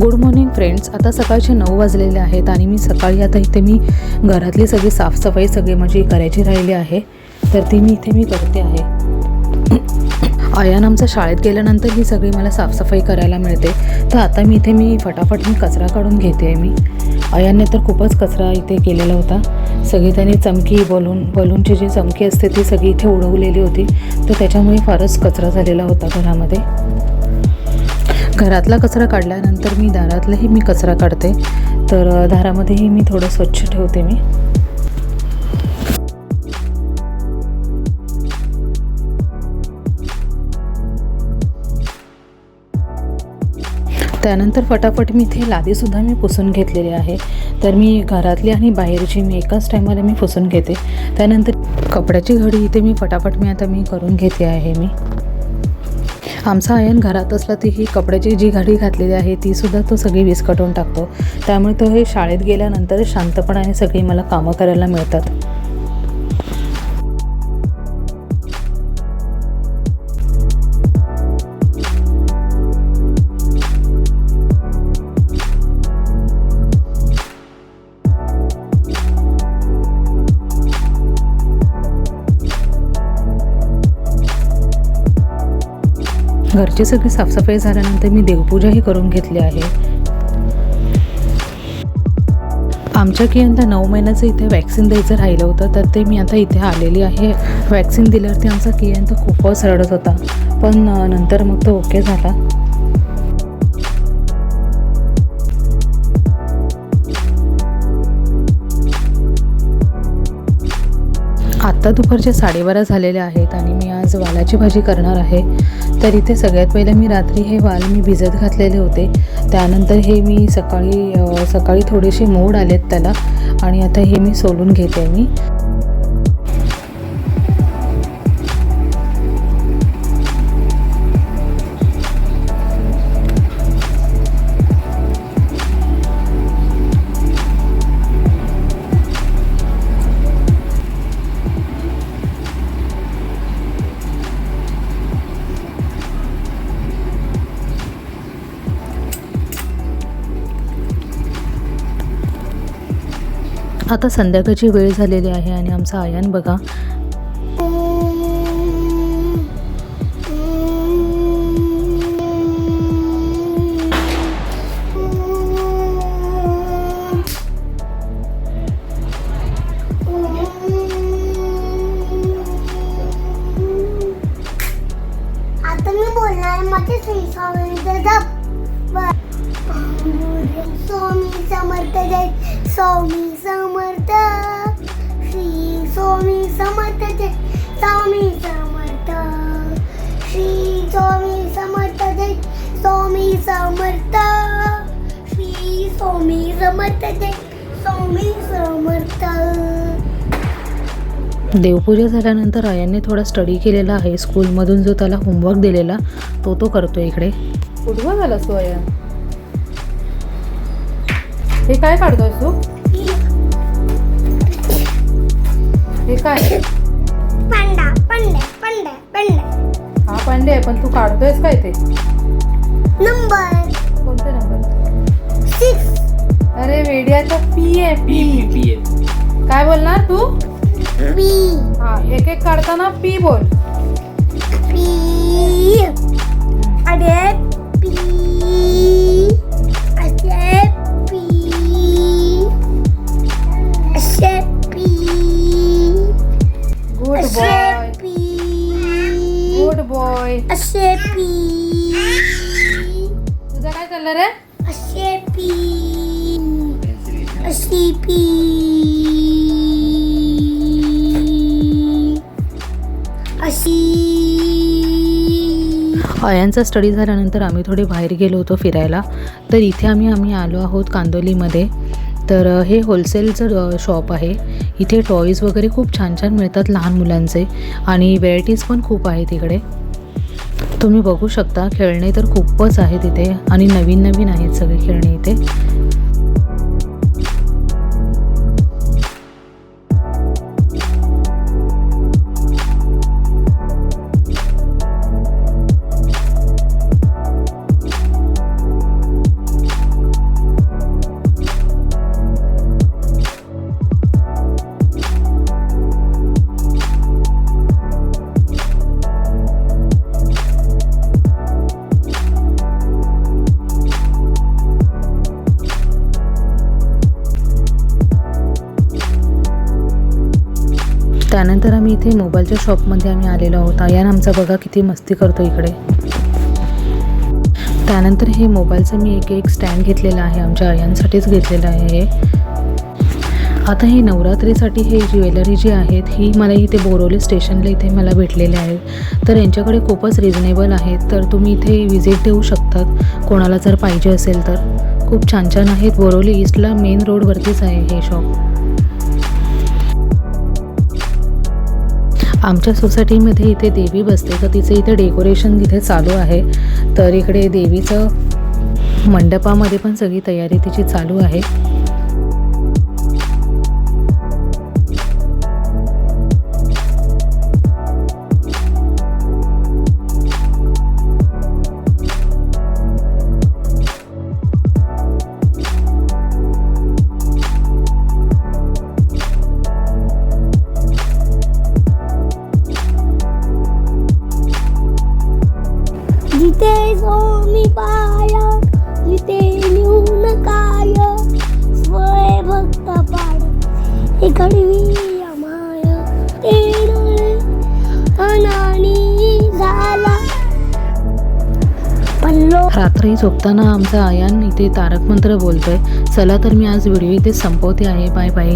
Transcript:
Good morning friends आता सकाळचे नऊ वाजलेले आहेत आणि मी सकाळी आता इथे मी घरातली सगळी साफसफाई सगळी माझी करायची राहिली आहे. तर ती मी इथे मी करते आहे. आयान आमचा शाळेत गेल्यानंतर ही सगळी मला साफसफाई करायला मिळते. तर आता मी इथे मी फटाफट मी कचरा काढून घेते आहे मी. आयानने तर खूपच कचरा इथे केलेला होता. सगळी त्यांनी चमकी बलून बलूनची जी चमकी असते ती सगळी इथे उडवलेली होती. तर त्याच्यामुळे फारच कचरा झालेला होता घरामध्ये. घरातला कचरा काढल्यानंतर मी दारातलाही मी कचरा काढते. तर दारामध्येही मी थोडं स्वच्छ ठेवते मी. त्यानंतर फटाफट मी इथे लादीसुद्धा मी पुसून घेतलेली आहे. तर मी घरातली आणि बाहेरची मी एकाच टायमाला मी पुसून घेते. त्यानंतर कपड्याची घडी इथे मी फटाफट मी आता मी करून घेते आहे मी. आमचा आयन घरात असला ती ही कपड्याची जी घडी घातलेली आहे ती सुद्धा तो सगळी विस्कटून टाकतो. त्यामुळे तो हे शाळेत गेल्यानंतर शांतपणाने सगळी मला कामं करायला मिळतात. घरची सगळी साफसफाई झाल्यानंतर मी देवपूजाही करून घेतली आहे. आमच्या कियंता नऊ महिन्याचं इथे वॅक्सिन द्यायचं राहिलं होतं तर ते मी आता इथे आलेली आहे. वॅक्सिन दिल्यावरती आमचा कियंत खूपच रडत होता. पण नंतर मग तो ओके झाला. आत्ता दुपारचे साडेबारा झालेले आहेत आणि मी आज वालाची भाजी करणार आहे. तर इथे सगळ्यात पहिले मी रात्री हे वाल मी भिजत घातलेले होते. त्यानंतर हे मी सकाळी सकाळी थोडेसे मोड आलेत त्याला आणि आता हे मी सोलून घेते मी. आता संध्याकाळची वेळ झालेली आहे आणि आमचा आयान बघा. आता मी बोलणार स्वामी समर्थ जय स्वामी समर्थ. श्री स्वामी समर्थ जय. स्वामी समर्थ. श्री स्वामी समर्थ जय. स्वामी समर्थ. श्री स्वामी समर्थ जय. स्वामी समर्थ. देवपूजा झाल्यानंतर आयानने थोडा स्टडी केलेला आहे. स्कूलमधून जो त्याला होमवर्क दिलेला तो तो करतो इकडे. कुठवा झालास तू आया? हे काय काढतोय तू? हे काय? पंडा पंडे पंडे पंडे हा पांडे आहे पण तू काढतोयस काय ते? नंबर. कोणते नंबर? सिक्स अरे वेड्याचा पी आहे पी काय बोलणार तू? पी हा एक एक काढताना पी बोल. पी अरे आयांचा स्टडी झाल्यानंतर आम्ही थोडे बाहेर गेलो होतो फिरायला. तर इथे आम्ही आम्ही आलो आहोत कांदोलीमध्ये. तर हे होलसेलचं शॉप आहे. इथे टॉईज वगैरे खूप छान छान मिळतात लहान मुलांचे आणि व्हेरायटीज पण खूप आहेत इकडे. तुम्ही बघू शकता खेळणे तर खूपच आहेत इथे आणि नवीन नवीन आहेत सगळे खेळणे इथे. त्यानंतर आम्ही इथे मोबाईलच्या शॉपमध्ये आम्ही आलेलो आहोत. आयान आमचा बघा किती मस्ती करतो इकडे. त्यानंतर हे मोबाईलचं मी एक एक स्टँड घेतलेलं आहे. आमच्या आयांसाठीच घेतलेलं आहे हे. आता हे नवरात्रीसाठी हे ज्वेलरी जी आहेत ही मला इथे बोरोली स्टेशनला इथे मला भेटलेले आहेत तर यांच्याकडे खूपच रिजनेबल आहेत. तर तुम्ही इथे व्हिजिट देऊ शकतात. कोणाला जर पाहिजे असेल तर. खूप छान छान आहेत. बोरोली ईस्टला मेन रोडवरतीच आहे हे शॉप आमच्या सोसायटीमध्ये इथे देवी बसते तर तिचं इथे डेकोरेशन तिथे चालू आहे. तर इकडे देवीचं मंडपामध्ये पण सगळी तयारी तिची चालू आहे. जिथे सोमी पाय जिथे लिहून काय स्वय भक्त पाड हे कडवी अमाय ते डोळे अनानी झाला. पल्लो रात्री झोपताना आमचा आयान इथे तारक मंत्र बोलतोय. चला तर मी आज व्हिडिओ इथे संपवते आहे. Bye bye.